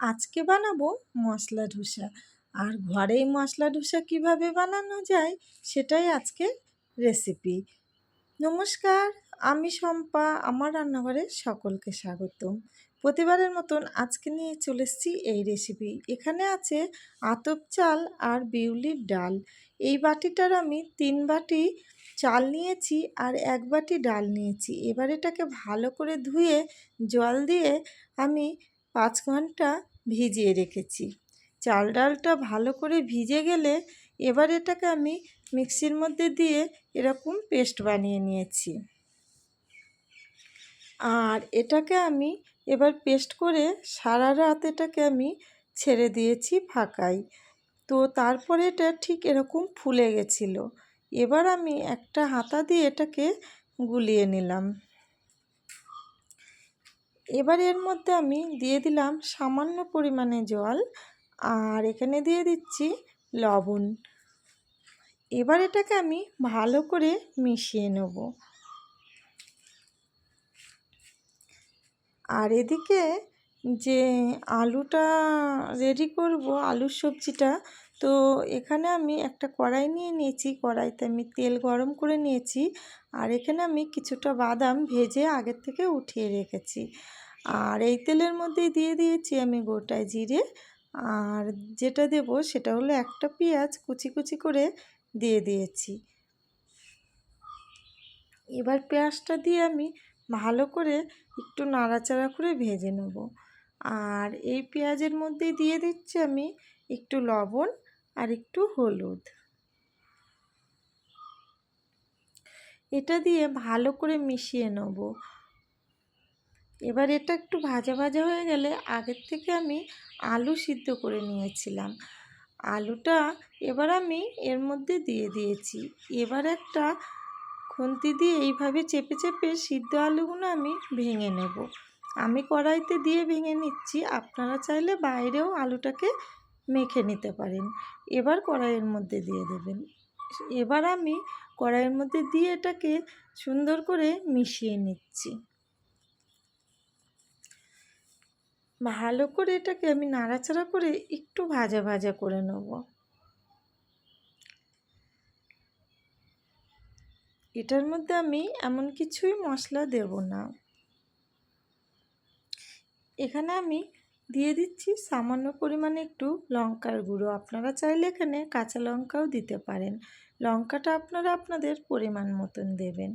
আজকে বানাবো মশলা ধোসা। আর ঘরেই মশলা ধোসা কীভাবে বানানো যায় সেটাই আজকে রেসিপি নমস্কার, আমি শম্পা, আমার রান্নাঘরে সকলকে স্বাগতম। প্রতিবারের মতন আজকে নিয়ে চলে এসেছি এই রেসিপি এখানে আছে আতপ চাল আর বিউলির ডাল। এই বাটিটার আমি তিন বাটি চাল নিয়েছি আর এক বাটি ডাল নিয়েছি। এবার এটাকে ভালো করে ধুয়ে জল দিয়ে আমি পাঁচ ঘণ্টা ভিজিয়ে রেখেছি। চাল ডালটা ভালো করে ভিজে গেলে এবার এটাকে আমি মিক্সির মধ্যে দিয়ে এরকম পেস্ট বানিয়ে নিয়েছি। আর এটাকে আমি এবার পেস্ট করে সারা রাত এটাকে আমি ছেড়ে দিয়েছি ফাঁকাই। তো তারপরে এটা ঠিক এরকম ফুলে গেছিল। এবার আমি একটা হাতা দিয়ে এটাকে গুলিয়ে নিলাম। এবার এর মধ্যে আমি দিয়ে দিলাম সামান্য পরিমাণে জল আর এখানে দিয়ে দিচ্ছি লবণ। এবার এটাকে আমি ভালো করে মিশিয়ে নেব। আর এদিকে যে আলুটা রেডি করব, আলুর সবজিটা, তো এখানে আমি একটা কড়াই নিয়ে নিয়েছি। কড়াইতে আমি তেল গরম করে নিয়েছি। আর এখানে আমি কিছুটা বাদাম ভেজে আগের থেকে উঠিয়ে রেখেছি। আর এই তেলের মধ্যেই দিয়ে দিয়েছি আমি গোটায় জিরে। আর যেটা দেব সেটা হলো একটা পেঁয়াজ কুচি কুচি করে দিয়ে দিয়েছি। এবার পেঁয়াজটা দিয়ে আমি ভালো করে একটু নাড়াচাড়া করে ভেজে নেব। আর এই পেঁয়াজের মধ্যে দিয়ে দিচ্ছি আমি একটু লবণ আর একটু হলুদ। এটা দিয়ে ভালো করে মিশিয়ে নেব। এবার এটা একটু ভাজা ভাজা হয়ে গেলে আগের থেকে আমি আলু সিদ্ধ করে নিয়েছিলাম। আলুটা এবার আমি এর মধ্যে দিয়ে দিয়েছি। এবার একটা খুন্তি দিয়ে এইভাবে চেপে চেপে সিদ্ধ আলুগুলো আমি ভেঙে নেব। আমি কড়াইতে দিয়ে ভেঙে নিচ্ছি। আপনারা চাইলে বাইরেও আলুটাকে মেখে নিতে পারেন। এবার কড়াইয়ের মধ্যে দিয়ে দেবেন। এবার আমি কড়াইয়ের মধ্যে দিয়ে এটাকে সুন্দর করে মিশিয়ে নিচ্ছি। ভালো করে এটাকে আমি নাড়াচাড়া করে একটু ভাজা ভাজা করে নেব। এটার মধ্যে আমি এমন কিছুই মশলা দেব না। এখানে আমি দিয়ে দিচ্ছি সামান্য পরিমাণে একটু লঙ্কার গুঁড়ো। আপনারা চাইলে এখানে কাঁচা লঙ্কাও দিতে পারেন। লঙ্কাটা আপনারা আপনাদের পরিমাণ মতন দেবেন।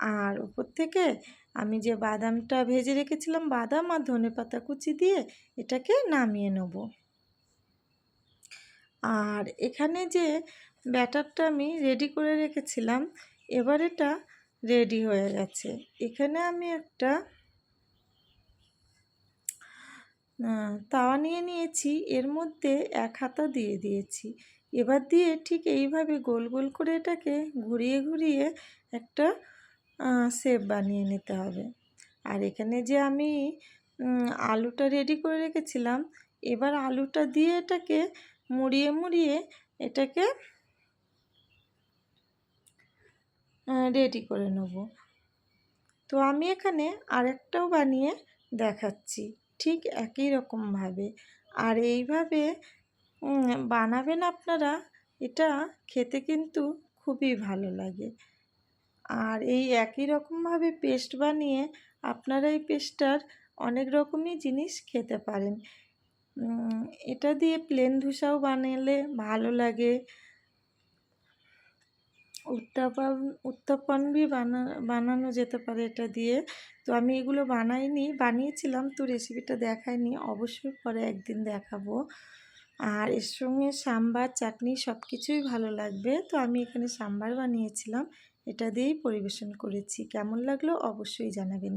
আর উপর থেকে আমি যে বাদামটা ভেজে রেখেছিলাম, বাদাম আর ধনে পাতা কুচি দিয়ে এটাকে নামিয়ে নেব। আর এখানে যে ব্যাটারটা আমি রেডি করে রেখেছিলাম, এবার এটা রেডি হয়ে গেছে। এখানে আমি একটা তাওয়া নিয়ে নিয়েছি। এর মধ্যে এক হাতা দিয়ে দিয়েছি। এবার দিয়ে ঠিক এইভাবে গোল গোল করে এটাকে ঘুরিয়ে ঘুরিয়ে একটা শেপ বানিয়ে নিতে হবে। আর এখানে যে আমি আলুটা রেডি করে রেখেছিলাম, এবার আলুটা দিয়ে এটাকে মুড়িয়ে মুড়িয়ে এটাকে রেডি করে নেব। তো আমি এখানে আরেকটাও বানিয়ে দেখাচ্ছি। ঠিক একই রকমভাবে আর এইভাবে বানাবেন আপনারা, এটা খেতে কিন্তু খুবই ভালো লাগে। আর এই একই রকমভাবে পেস্ট বানিয়ে আপনারা এই পেস্টটার অনেক রকমই জিনিস খেতে পারেন। এটা দিয়ে প্লেন ধোসাও বানালে ভালো লাগে। উত্তাপন উত্তাপন বি বানা, বানানো যেতে পারে এটা দিয়ে। তো আমি এগুলো বানাইনি, বানিয়েছিলাম তো রেসিপিটা দেখাইনি, অবশ্যই পরে একদিন দেখাবো। আর এর সঙ্গে সাম্বার, চাটনি সব কিছুই ভালো লাগবে। তো আমি এখানে সাম্বার বানিয়েছিলাম, এটা দিয়েই পরিবেশন করেছি। কেমন লাগল অবশ্যই জানাবেন।